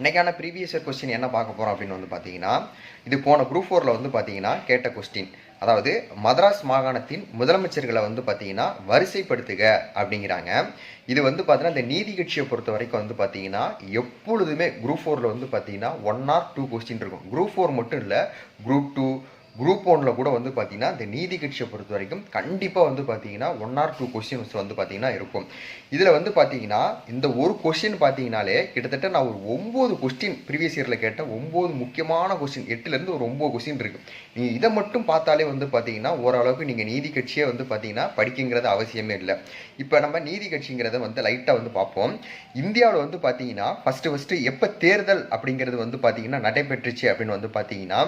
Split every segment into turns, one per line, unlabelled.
இன்றைக்கான previous year question என்ன பார்க்க போகிறோம் அப்படின்னு வந்து பார்த்தீங்கன்னா இது போன குரூப் ஃபோரில் வந்து பார்த்தீங்கன்னா கேட்ட கொஸ்டின் அதாவது மதராஸ் மாகாணத்தின் முதலமைச்சர்களை வந்து பார்த்தீங்கன்னா வரிசைப்படுத்துக அப்படிங்கிறாங்க. இது வந்து பார்த்தீங்கன்னா இந்த நீதி கட்சியை பொறுத்த வரைக்கும் வந்து பார்த்தீங்கன்னா எப்பொழுதுமே குரூப் ஃபோரில் வந்து பார்த்தீங்கன்னா ஒன் ஆர் டூ கொஸ்டின் இருக்கும். குரூப் ஃபோர் மட்டும் இல்லை குரூப் டூ குரூப் ஒன்ல கூட வந்து பார்த்தீங்கன்னா இந்த நீதி கட்சியை பொறுத்த வரைக்கும் கண்டிப்பாக வந்து பார்த்தீங்கன்னா ஒன் ஆர் டூ கொஸ்டின்ஸ் வந்து பார்த்தீங்கன்னா இருக்கும். இதில் வந்து பார்த்தீங்கன்னா இந்த ஒரு கொஸ்டின் பார்த்தீங்கனாலே கிட்டத்தட்ட நான் ஒரு ஒம்பது கொஸ்டின் ப்ரீவியஸ் இயரில் கேட்ட ஒம்பது முக்கியமான கொஸ்டின் எட்டுலேருந்து ஒரு ஒம்பது கொஸ்டின் இருக்கு. நீங்கள் இதை மட்டும் பார்த்தாலே வந்து பார்த்தீங்கன்னா ஓரளவுக்கு நீங்கள் நீதி கட்சியே வந்து பார்த்தீங்கன்னா படிக்குங்கிறது அவசியமே இல்லை. இப்போ நம்ம நீதி கட்சிங்கிறத வந்து லைட்டாக வந்து பார்ப்போம். இந்தியாவில் வந்து பார்த்தீங்கன்னா ஃபஸ்ட்டு ஃபஸ்ட்டு எப்போ தேர்தல் அப்படிங்கிறது வந்து பார்த்தீங்கன்னா நடைபெற்றுச்சு அப்படின்னு வந்து பார்த்தீங்கன்னா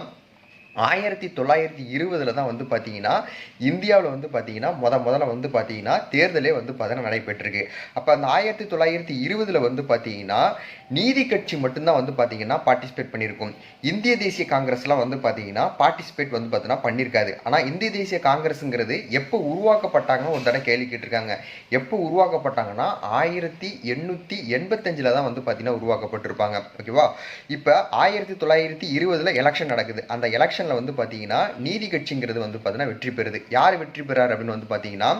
ஆயிரத்தி தொள்ளாயிரத்தி இருபதில் தான் வந்து பார்த்தீங்கன்னா இந்தியாவில் வந்து பார்த்தீங்கன்னா முத முதல்ல வந்து பார்த்தீங்கன்னா தேர்தலே வந்து பார்த்தீங்கன்னா நடைபெற்றிருக்கு. அப்போ அந்த ஆயிரத்தி தொள்ளாயிரத்தி இருபதில் வந்து பார்த்தீங்கன்னா நீதி கட்சி மட்டும்தான் வந்து பார்த்தீங்கன்னா பார்ட்டிசிபேட் பண்ணியிருக்கும். இந்திய தேசிய காங்கிரஸ்லாம் வந்து பார்த்தீங்கன்னா பார்ட்டிசிபேட் வந்து பார்த்தீங்கன்னா பண்ணியிருக்காது. ஆனால் இந்திய தேசிய காங்கிரஸுங்கிறது எப்போ உருவாக்கப்பட்டாங்கன்னு ஒரு தடவை கேள்வி கேட்டிருக்காங்க. எப்போ உருவாக்கப்பட்டாங்கன்னா ஆயிரத்தி எண்ணூற்றி எண்பத்தஞ்சில் தான் வந்து பார்த்தீங்கன்னா உருவாக்கப்பட்டிருப்பாங்க. ஓகேவா? இப்போ ஆயிரத்தி தொள்ளாயிரத்தி இருபதில் எலெக்ஷன் நடக்குது. அந்த எலெக்ஷன் எலெக்ஷனில் வந்து பார்த்தீங்கன்னா நீதி கட்சிங்கிறது வந்து பார்த்தீங்கன்னா வெற்றி பெறுது. யார் வெற்றி பெறார் அப்படின்னு வந்து பார்த்தீங்கன்னா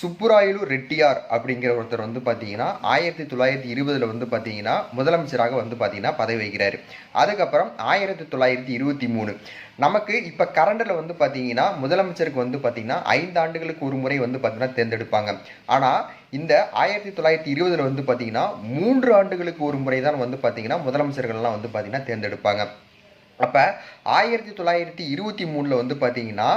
சுப்புராயலு ரெட்டியார் அப்படிங்கிற ஒருத்தர் வந்து பார்த்தீங்கன்னா ஆயிரத்தி தொள்ளாயிரத்தி இருபதுல வந்து பார்த்தீங்கன்னா முதலமைச்சராக வந்து பார்த்தீங்கன்னா பதவி வைக்கிறார் அதுக்கப்புறம் ஆயிரத்தி தொள்ளாயிரத்தி இருபத்தி மூணு. நமக்கு இப்போ கரண்டில் வந்து பார்த்தீங்கன்னா முதலமைச்சருக்கு வந்து பார்த்தீங்கன்னா ஐந்து ஆண்டுகளுக்கு ஒரு முறை வந்து பார்த்தீங்கன்னா தேர்ந்தெடுப்பாங்க. ஆனால் இந்த ஆயிரத்தி தொள்ளாயிரத்தி இருபதுல வந்து பார்த்தீங்கன்னா மூன்று ஆண்டுகளுக்கு ஒரு முறை தான் வந்து பார்த்தீங்கன்னா முதலமைச்சர்கள்லாம் வந்து பார்த்தீங்கன்னா தேர்ந்தெடுப்பாங்க. அப்போ ஆயிரத்தி தொள்ளாயிரத்தி இருபத்தி மூணில் வந்து பார்த்தீங்கன்னா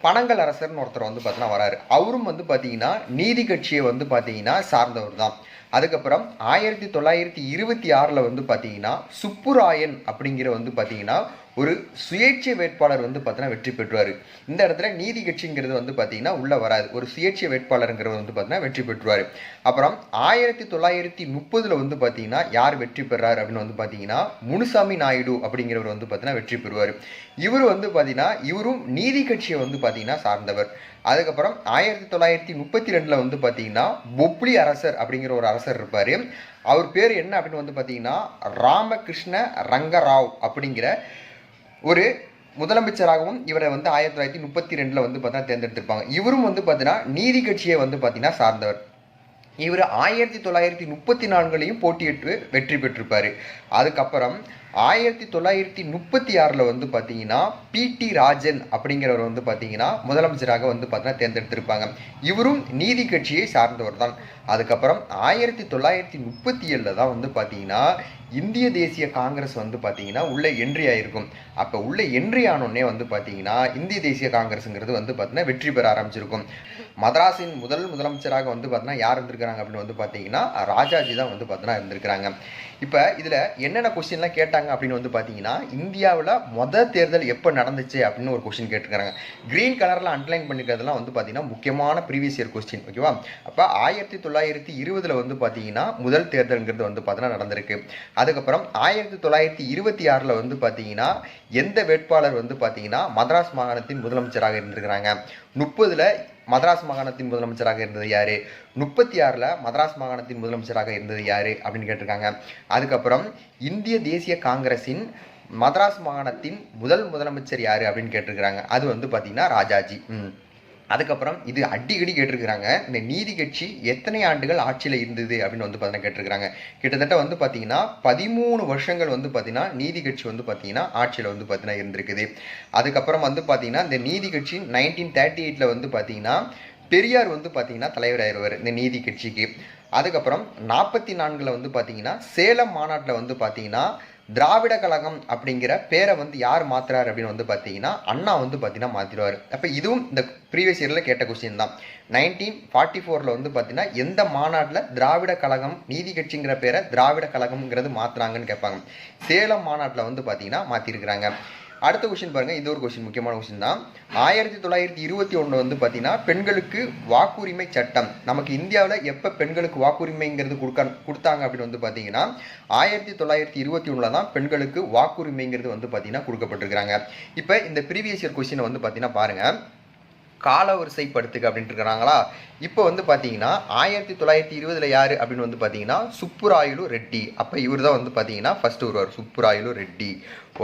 பனங்கல் அரசர்னு ஒருத்தர் வந்து பார்த்தீங்கன்னா வராரு. அவரும் வந்து பார்த்தீங்கன்னா நீதி கட்சியை வந்து பார்த்தீங்கன்னா சார்ந்தவர் தான். அதுக்கப்புறம் ஆயிரத்தி தொள்ளாயிரத்தி இருபத்தி ஆறில் வந்து பார்த்தீங்கன்னா சுப்புராயன் அப்படிங்கிற வந்து பார்த்தீங்கன்னா ஒரு சுயேட்சை வேட்பாளர் வந்து பார்த்தீங்கன்னா வெற்றி பெற்றுவார். இந்த இடத்துல நீதி கட்சிங்கிறது வந்து பார்த்தீங்கன்னா உள்ளே வராது. ஒரு சுயேட்சை வேட்பாளருங்கிறது வந்து பார்த்தீங்கன்னா வெற்றி பெற்றுவார். அப்புறம் ஆயிரத்தி தொள்ளாயிரத்தி முப்பதில் வந்து பார்த்தீங்கன்னா யார் வெற்றி பெறார் அப்படின்னு வந்து பார்த்தீங்கன்னா முனுசாமி நாயுடு அப்படிங்கிறவர் வந்து பார்த்தீங்கன்னா வெற்றி பெறுவார். இவர் வந்து பார்த்தீங்கன்னா இவரும் நீதி கட்சியை வந்து பார்த்தீங்கன்னா சார்ந்தவர். அதுக்கப்புறம் ஆயிரத்தி தொள்ளாயிரத்தி முப்பத்தி ரெண்டில் வந்து பார்த்தீங்கன்னா பொப்ளி அரசர் அப்படிங்கிற ஒரு அரசர் இருப்பார். அவர் பேர் என்ன அப்படின்னு வந்து பார்த்தீங்கன்னா ராமகிருஷ்ண ரங்கராவ் அப்படிங்கிற ஒரு முதலமைச்சராகவும் இவரை வந்து ஆயிரத்தி தொள்ளாயிரத்தி முப்பத்தி ரெண்டில் வந்து பார்த்தீங்கன்னா தேர்ந்தெடுத்திருப்பாங்க. இவரும் வந்து பார்த்தீங்கன்னா நீதி கட்சியை வந்து பார்த்தீங்கன்னா சார்ந்தவர். இவர் ஆயிரத்தி தொள்ளாயிரத்தி முப்பத்தி நான்குலையும் போட்டியிட்டு வெற்றி பெற்றிருப்பார். அதுக்கப்புறம் ஆயிரத்தி தொள்ளாயிரத்தி முப்பத்தி ஆறில் வந்து பார்த்தீங்கன்னா பிடி ராஜன் அப்படிங்கிறவர் வந்து பார்த்தீங்கன்னா முதலமைச்சராக வந்து பார்த்தீங்கன்னா தேர்ந்தெடுத்திருப்பாங்க. இவரும் நீதி கட்சியை சார்ந்தவர் தான். அதுக்கப்புறம் ஆயிரத்தி தொள்ளாயிரத்தி முப்பத்தி ஏழில் தான் வந்து பார்த்தீங்கன்னா இந்திய தேசிய காங்கிரஸ் வந்து பார்த்தீங்கன்னா உள்ளே என்ட்ரி ஆயிருக்கும். அப்போ உள்ளே என்ட்ரி ஆனோடனே வந்து பார்த்தீங்கன்னா இந்திய தேசிய காங்கிரஸுங்கிறது வந்து பார்த்தீங்கன்னா வெற்றி பெற ஆரம்பிச்சிருக்கும். மதராஸின் முதல் முதலமைச்சராக வந்து பார்த்தீங்கன்னா யார் இருந்திருக்கிறாங்க அப்படின்னு வந்து பார்த்தீங்கன்னா ராஜாஜி தான் வந்து பார்த்தீங்கன்னா இருந்திருக்கிறாங்க. இப்போ இதில் என்னென்ன கொஸ்டின்லாம் கேட்டாங்க அப்படின்னு வந்து பார்த்தீங்கன்னா இந்தியாவில் மொத தேர்தல் எப்போ நடந்துச்சு அப்படின்னு ஒரு கொஸ்டின் கேட்டிருக்கிறாங்க க்ரீன் கலரில் அண்டர்லைன் பண்ணிக்கிறதுலாம் வந்து பார்த்தீங்கன்னா முக்கியமான ப்ரீவியஸ் இயர் கொஸ்டின் ஓகேவா அப்போ ஆயிரத்தி தொள்ளாயிரத்தி இருபதில் வந்து பார்த்தீங்கன்னா முதல் தேர்தலுங்கிறது வந்து பார்த்தீங்கன்னா நடந்திருக்கு. அதுக்கப்புறம் ஆயிரத்தி தொள்ளாயிரத்தி இருபத்தி ஆறில் வந்து பார்த்தீங்கன்னா எந்த வேட்பாளர் வந்து பார்த்தீங்கன்னா மதராஸ் மாகாணத்தின் முதலமைச்சராக இருந்திருக்கிறாங்க. முப்பதில் மதராஸ் மாகாணத்தின் முதலமைச்சராக இருந்தது யார்? முப்பத்தி ஆறில் மதராஸ் மாகாணத்தின் முதலமைச்சராக இருந்தது யார்? அப்படின்னு கேட்டிருக்காங்க. அதுக்கப்புறம் இந்திய தேசிய காங்கிரஸின் மதராஸ் மாகாணத்தின் முதல் முதலமைச்சர் யார் அப்படின்னு கேட்டிருக்கிறாங்க. அது வந்து பார்த்திங்கன்னா ராஜாஜி. அதுக்கப்புறம் இது அடிக்கடி கேட்டிருக்கிறாங்க இந்த நீதி கட்சி எத்தனை ஆண்டுகள் ஆட்சியில் இருந்தது அப்படின்னு வந்து பார்த்தீங்கன்னா கேட்டிருக்கிறாங்க கிட்டத்தட்ட வந்து பார்த்தீங்கன்னா பதிமூணு வருஷங்கள் வந்து பார்த்தீங்கன்னா நீதி கட்சி வந்து பார்த்தீங்கன்னா ஆட்சியில் வந்து பார்த்தீங்கன்னா இருந்திருக்குது அதுக்கப்புறம் வந்து பார்த்தீங்கன்னா இந்த நீதி கட்சி நைன்டீன் தேர்ட்டி எயிட்டில் வந்து பார்த்தீங்கன்னா பெரியார் வந்து பார்த்தீங்கன்னா தலைவராயிருவார் இந்த நீதி கட்சிக்கு அதுக்கப்புறம் நாற்பத்தி நான்கில் வந்து பார்த்தீங்கன்னா சேலம் மாநாட்டில் வந்து பார்த்தீங்கன்னா திராவிட கழகம் அப்படிங்கிற பேரை வந்து யார் மாத்துறாரு அப்படின்னு வந்து பார்த்தீங்கன்னா அண்ணா வந்து பார்த்தீங்கன்னா மாற்றிடுவார் அப்போ இதுவும் இந்த ப்ரீவியஸ் இயரில் கேட்ட கொஸ்டின் தான். நைன்டீன் ஃபார்ட்டி ஃபோரில் வந்து பார்த்தீங்கன்னா எந்த மாநாட்டில் திராவிட கழகம் நீதி கட்சிங்கிற பேரை திராவிட கழகம்ங்கிறது மாற்றுறாங்கன்னு கேட்பாங்க. சேலம் மாநாட்டில் வந்து பார்த்தீங்கன்னா மாற்றிருக்கிறாங்க அடுத்த கொஸ்டின் பாருங்க. இது ஒரு கொஸ்டின் முக்கியமான கொஸ்டின் தான். ஆயிரத்தி தொள்ளாயிரத்தி இருபத்தி ஒன்று வந்து பார்த்தீங்கன்னா பெண்களுக்கு வாக்குரிமை சட்டம். நமக்கு இந்தியாவில் எப்போ பெண்களுக்கு வாக்குரிமைங்கிறது கொடுக்க கொடுத்தாங்க அப்படின்னு வந்து பார்த்தீங்கன்னா ஆயிரத்தி தொள்ளாயிரத்தி இருபத்தி ஒன்றில் தான் பெண்களுக்கு வாக்குரிமைங்கிறது வந்து பார்த்தீங்கன்னா கொடுக்கப்பட்டிருக்கிறாங்க. இப்போ இந்த ப்ரீவியஸ் இயர் கொஸ்டினை வந்து பார்த்தீங்கன்னா பாருங்கள் கால வரிசைப்படுத்துக அப்படின்ட்டு இருக்கிறாங்களா இப்போ வந்து பார்த்தீங்கன்னா ஆயிரத்தி தொள்ளாயிரத்தி இருபதில் யார் அப்படின்னு வந்து பார்த்தீங்கன்னா சுப்புராயுலு ரெட்டி. அப்போ இவர் தான் வந்து பார்த்தீங்கன்னா ஃபர்ஸ்ட் வருவார் சுப்புராயுலு ரெட்டி.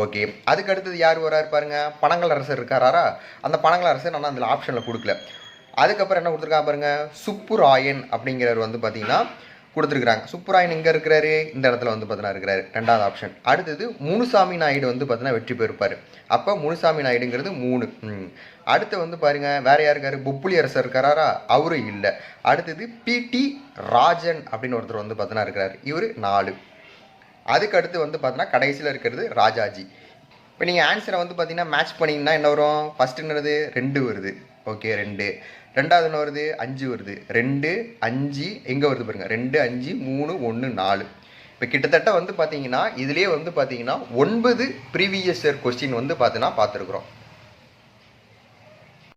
ஓகே. அதுக்கு அடுத்தது யார் வராரு பாருங்க? பனங்கல் அரசர் இருக்காரா அந்த பனங்கல் அரசர் நான் அதில் ஆப்ஷனில் கொடுக்கல. அதுக்கப்புறம் என்ன கொடுத்துருக்காங்க பாருங்க? சுப்புராயன் அப்படிங்கிறவர் வந்து பார்த்தீங்கன்னா கொடுத்துருக்குறாங்க. சுப்புராயன் இங்கே இருக்கிறாரு? இந்த இடத்துல வந்து பார்த்தீங்கன்னா இருக்கிறாரு. ரெண்டாவது ஆப்ஷன் அடுத்தது முனுசாமி நாயுடு வந்து பார்த்தீங்கன்னா வெற்றி பெறுப்பார். அப்போ முனுசாமி நாயுடுங்கிறது மூணு. அடுத்து வந்து பாருங்க வேற யார் இருக்காரு? புப்புலி அரசர் இருக்காரா? அவரும் இல்லை. அடுத்தது பிடி ராஜன் அப்படின்னு ஒருத்தர் வந்து பார்த்தீங்கன்னா இருக்கிறாரு. இவர் நாலு. அதுக்கு அடுத்து வந்து பார்த்தீங்கன்னா கடைசியில் இருக்கிறது ராஜாஜி. இப்போ நீங்கள் ஆன்சரை வந்து பார்த்தீங்கன்னா மேட்ச் பண்ணிங்கன்னா என்ன வரும்? ஃபஸ்ட்டுங்கிறது ரெண்டு வருது. ஓகே ரெண்டு. ரெண்டாவது என்ன வருது? அஞ்சு வருது. ரெண்டு அஞ்சு எங்கே வருது பாருங்கள் ரெண்டு அஞ்சு மூணு ஒன்று நாலு. இப்போ கிட்டத்தட்ட வந்து பார்த்தீங்கன்னா இதுலேயே வந்து பார்த்தீங்கன்னா ஒன்பது ப்ரீவியஸ் இயர் கொஸ்டின் வந்து பார்த்தீங்கன்னா பார்த்துருக்குறோம்